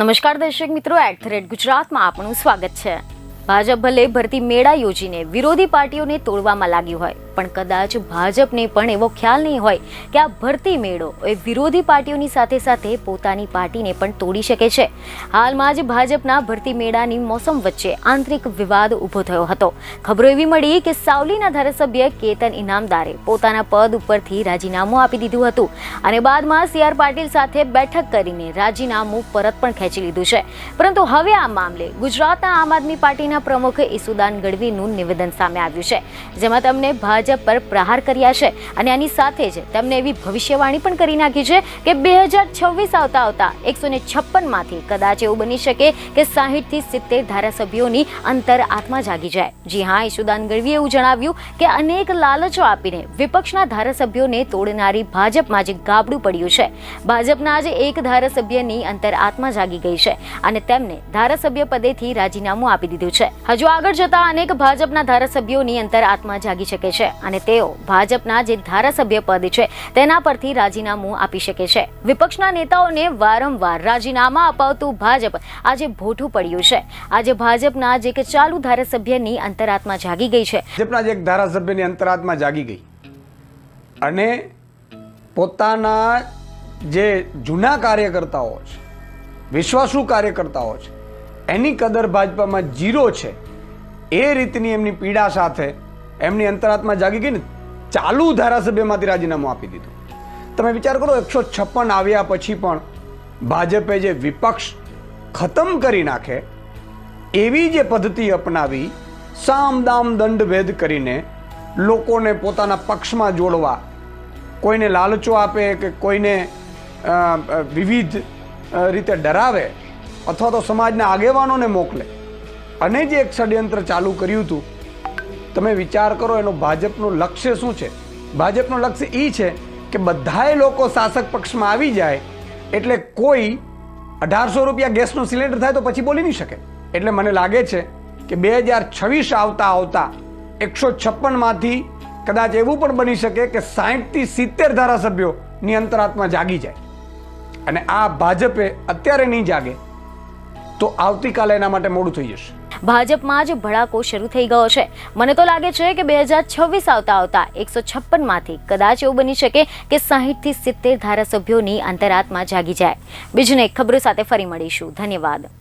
નમસ્કાર દર્શક મિત્રો એટ ધ રેટ ગુજરાતમાં આપણું સ્વાગત છે. ભાજપ ભલે ભરતી મેળા યોજીને વિરોધી પાર્ટીઓને તોડવામાં લાગ્યું હોય પણ કદાચ ભાજપને પણ એવો ખ્યાલ નહીં હોય કે આ ભરતી મેળો એ વિરોધી પાર્ટીઓની સાથે સાથે પોતાની પાર્ટીને પણ તોડી શકે છે. હાલમાં જ ભાજપના ભરતી મેળાની મોસમ વચ્ચે આંતરિક વિવાદ ઊભો થયો હતો. ખબરો એવી મળી કે સાવલીના ધારાસભ્ય કેતન ઇનામદારે પોતાના પદ ઉપરથી રાજીનામું આપી દીધું હતું અને બાદમાં સી આર પાટીલ સાથે બેઠક કરીને રાજીનામું પરત પણ ખેંચી લીધું છે. પરંતુ હવે આ મામલે ગુજરાતના આમ આદમી પાર્ટીના પ્રમુખ ઈસુદાન ગઢવીનું નિવેદન સામે આવ્યું છે. જેમાં તમને ભાજપ પર પ્રહાર કર્યા છે અને આની સાથે જ તેમને એવી ભવિષ્યવાણી પણ કરી નાખી છે કે બે આવતા આવતા એકસો ને છપ્પનમાંથી કદાચ એવું બની શકે કે સાહીઠથી સિત્તેર ધારાસભ્યોની અંતર આત્મા જાગી જાય. જી હા યશુદાન ગઢવીએ એવું જણાવ્યું કે અનેક લાલચો આપીને વિપક્ષના ધારાસભ્યોને તોડનારી ભાજપમાં જ ગાબડું પડ્યું છે. ભાજપના જ એક ધારાસભ્યની અંતર આત્મા જાગી ગઈ છે અને તેમને ધારાસભ્ય પદેથી રાજીનામું આપી દીધું છે. હજુ આગળ જતા અનેક ભાજપના ધારાસભ્યોની અંતર આત્મા જાગી શકે છે. અને તેઓ ભાજપના જે ધારાસભ્ય પદ છે, તેના પરથી રાજીનામું આપી શકે છે. વિપક્ષના નેતાઓને વારંવાર રાજીનામા અપાવતું ભાજપ આજે ભોઠું પડ્યું છે. આજે ભાજપના જે ચાલુ ધારાસભ્યની અંતરાત્મા જાગી ગઈ છે. ભાજપના જે ધારાસભ્યની અંતરાત્મા જાગી ગઈ. અને પોતાના જે જૂના કાર્યકર્તાઓ છે, વિશ્વાસુ કાર્યકર્તાઓ છે, એની કદર ભાજપામાં જીરો છે. એ રીતની એમની પીડા સાથે એમની અંતરાત્મા જાગી ગઈ ને, ચાલુ ધારાસભ્યમાંથી રાજીનામું આપી દીધું. તમે વિચાર કરો, એકસો છપ્પન આવ્યા પછી પણ ભાજપે જે વિપક્ષ ખતમ કરી નાખે, એવી જે પદ્ધતિ અપનાવી સામ દામ દંડ ભેદ કરીને લોકોને પોતાના પક્ષમાં જોડવા, કોઈને લાલચો આપે કે કોઈને વિવિધ રીતે ડરાવે, અથવા તો સમાજના આગેવાનોને મોકલે, અને જે એક ષડયંત્ર ચાલુ કર્યું હતું તમે વિચાર કરો એનું ભાજપનું લક્ષ્ય શું છે? ભાજપનું લક્ષ્ય એ છે કે બધાએ લોકો શાસક પક્ષમાં આવી જાય એટલે કોઈ અઢારસો રૂપિયા ગેસનો સિલિન્ડર થાય તો પછી બોલી નહીં શકે. એટલે મને લાગે છે કે બે હજાર છવ્વીસ આવતા આવતા એકસો છપ્પનમાંથી કદાચ એવું પણ બની શકે કે સાહીઠથી સિત્તેર ધારાસભ્યોની અંતરાત્મા જાગી જાય. અને આ ભાજપે અત્યારે નહીં જાગે તો આવતીકાલે એના માટે મોડું થઈ જશે. ભાજપમાં જ ભડાકો શરૂ થઈ ગયો છે. મને તો લાગે છે કે બે હજાર છવ્વીસ આવતા આવતા એકસો છપ્પનમાંથી કદાચ એવું બની શકે કે સાહીઠથી સિત્તેર ધારાસભ્યોની અંતરાત્મા જાગી જાય. બીજને ખબરો સાથે ફરી મળીશું. ધન્યવાદ.